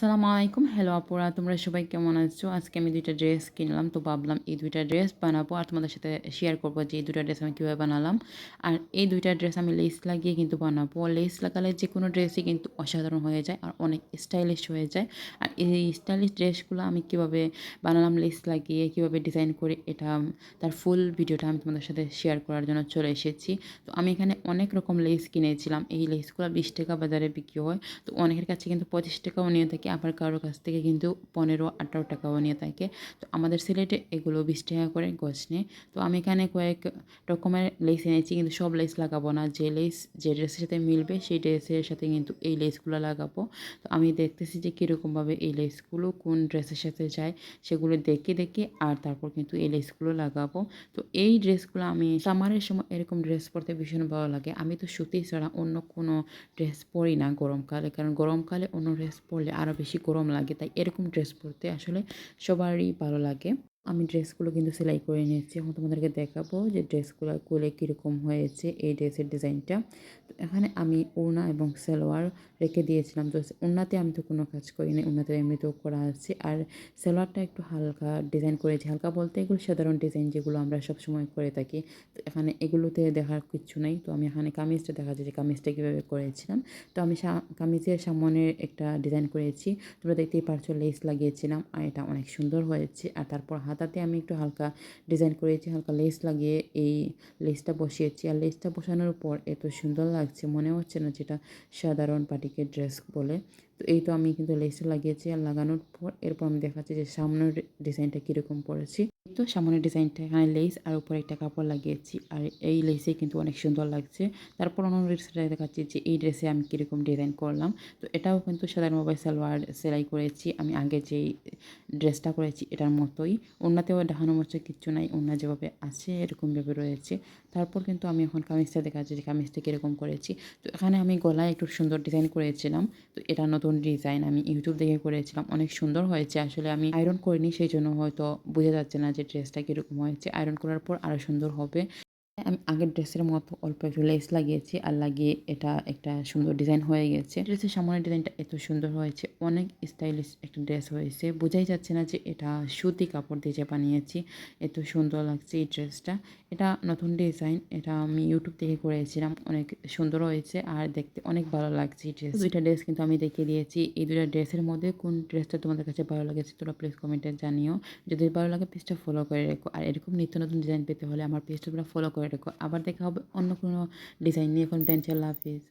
সালামু আলাইকুম হ্যালো আপুরা, তোমরা সবাই কেমন আছো? আজকে আমি দুইটা ড্রেস কিনলাম, তো ভাবলাম এই দুইটা ড্রেস বানাবো আর তোমাদের সাথে শেয়ার করব যে এই দুইটা ড্রেস আমি কীভাবে বানালাম। আর এই দুইটা ড্রেস আমি লেস লাগিয়ে কিন্তু বানাবো। লেস লাগালে যে কোনো ড্রেসই কিন্তু অসাধারণ হয়ে যায় আর অনেক স্টাইলিশ হয়ে যায়। আর এই স্টাইলিশ ড্রেসগুলো আমি কীভাবে বানালাম লেস লাগিয়ে কীভাবে ডিজাইন করে, এটা তার ফুল ভিডিওটা আমি তোমাদের সাথে শেয়ার করার জন্য চলে এসেছি। তো আমি এখানে অনেক রকম লেস কিনেছিলাম। এই লেসগুলো বিশ টাকা বাজারে বিক্রি হয়। তো অনেকের কাছে কিন্তু পঁচিশ টাকাও নিয়ে থাকে। আবার কারোর কাছ থেকে কিন্তু পনেরো, আঠারো টাকাও নিয়ে থাকে। তো আমাদের সিলেটে এগুলো বিশ টাকা করে গছ নেয়। তো আমি এখানে কয়েক রকমের লেস এনেছি, কিন্তু সব লেস লাগাবো না। যে লেস যে ড্রেসের সাথে মিলবে, সেই ড্রেসের সাথে কিন্তু এই লেসগুলো লাগাবো। তো আমি দেখতেছি যে কীরকমভাবে এই লেসগুলো কোন ড্রেসের সাথে যায়, সেগুলো দেখে দেখে আর তারপর কিন্তু এই লেসগুলো লাগাবো। তো এই ড্রেসগুলো আমি সামারের সময় এরকম ড্রেস পরতে ভীষণ ভালো লাগে। আমি তো সুতি ছাড়া অন্য কোনো ড্রেস পরি না গরমকালে, কারণ গরমকালে অন্য ড্রেস পরলে আরও বেশি গরম লাগে তাই এরকম ড্রেস পরতে আসলে সবারই ভালো লাগে। আমি ড্রেসগুলো কিন্তু সেলাই করে নিয়েছি। এখন তোমাদেরকে দেখাবো যে ড্রেসগুলো করলে কীরকম হয়েছে এই ড্রেসের ডিজাইনটা। তো এখানে আমি ওড়না এবং সালোয়ার রেখে দিয়েছিলাম। তো ওড়নাতে আমি তো কোনো কাজ করিনি, ওড়নাতে এমনিতেও করা আছে। আর সালোয়ারটা একটু হালকা ডিজাইন করেছি। হালকা বলতে এগুলো সাধারণ ডিজাইন যেগুলো আমরা সবসময় করে থাকি। তো এখানে এগুলোতে দেখার কিচ্ছু নেই। তো আমি এখানে কামিজটা দেখা যায় যে কামিজটা কীভাবে করেছিলাম। তো আমি কামিজের সামনে একটা ডিজাইন করেছি। তোমরা দেখতেই পারছ, লেস লাগিয়েছিলাম। আর এটা অনেক সুন্দর হয়েছে। আর তারপর হাতাতে আমি একটু হালকা ডিজাইন করেছি, হালকা লেস লাগিয়ে এই লেসটা বসিয়েছি। আর লেসটা বসানোর পর এত সুন্দর লাগছে, মনে হচ্ছে না যেটা সাধারণ পাটিকের ড্রেস বলে। তো এই তো আমি কিন্তু লেসটা লাগিয়েছি আর লাগানোর পর, এরপর আমি দেখাচ্ছি যে সামনের ডিজাইনটা কীরকম পড়েছি। তো সামনের ডিজাইনটা এখানে লেস আর উপরে একটা কাপড় লাগিয়েছি আর এই লেসে কিন্তু অনেক সুন্দর লাগছে। তারপর অন্য ড্রেসটা দেখাচ্ছি যে এই ড্রেসে আমি কীরকম ডিজাইন করলাম। তো এটাও কিন্তু সাধারণ মোবাইল সালোয়ার সেলাই করেছি। আমি আগে যেই ড্রেসটা করেছি এটার মতোই। অন্যতেও দেখানো মতো কিচ্ছু নাই, অন্য যেভাবে আছে এরকমভাবে রয়েছে। তারপর কিন্তু আমি এখন কামিজটা দেখাচ্ছি যে কামিজটা কীরকম করেছি। তো এখানে আমি গলায় একটু সুন্দর ডিজাইন করেছিলাম। তো এটা নতুন ডিজাইন আমি ইউটিউব দেখে করেছিলাম, অনেক সুন্দর হয়েছে। আসলে আমি আয়রন করিনি সেই জন্য হয়তো বোঝা যাচ্ছে না যে ড্রেসটা কীরকম হয়েছে। আয়রন করার পর আরও সুন্দর হবে। আমি আগের ড্রেসের মতো অল্প একটু লেস লাগিয়েছি আর লাগিয়ে এটা একটা সুন্দর ডিজাইন হয়ে গেছে। ড্রেসের সামনের ডিজাইনটা এত সুন্দর হয়েছে। অনেক স্টাইলিশ একটা ড্রেস হয়েছে। বোঝাই যাচ্ছে না যে এটা সুতি কাপড় দিয়ে বানিয়েছি। এত সুন্দর লাগছে এই ড্রেসটা এটা নতুন ডিজাইন এটা আমি ইউটিউব থেকে করেছিলাম। অনেক সুন্দর হয়েছে আর দেখতে অনেক ভালো লাগছে এই ড্রেস দুইটা ড্রেস কিন্তু আমি দেখিয়ে দিয়েছি। এই দুইটা ড্রেসের মধ্যে কোন ড্রেসটা তোমাদের কাছে ভালো লাগেছে তোমরা প্লিজ কমেন্টে জানিও। যদি ভালো লাগে পেজটা ফলো করে রেখো। আর এরকম নিত্য নতুন ডিজাইন পেতে হলে আমার পেজটা ফলো করে রেখো আবার দেখা হবে অন্য কোনো ডিজাইন নিয়ে। এখন দেন চাল্লা হাফিজ।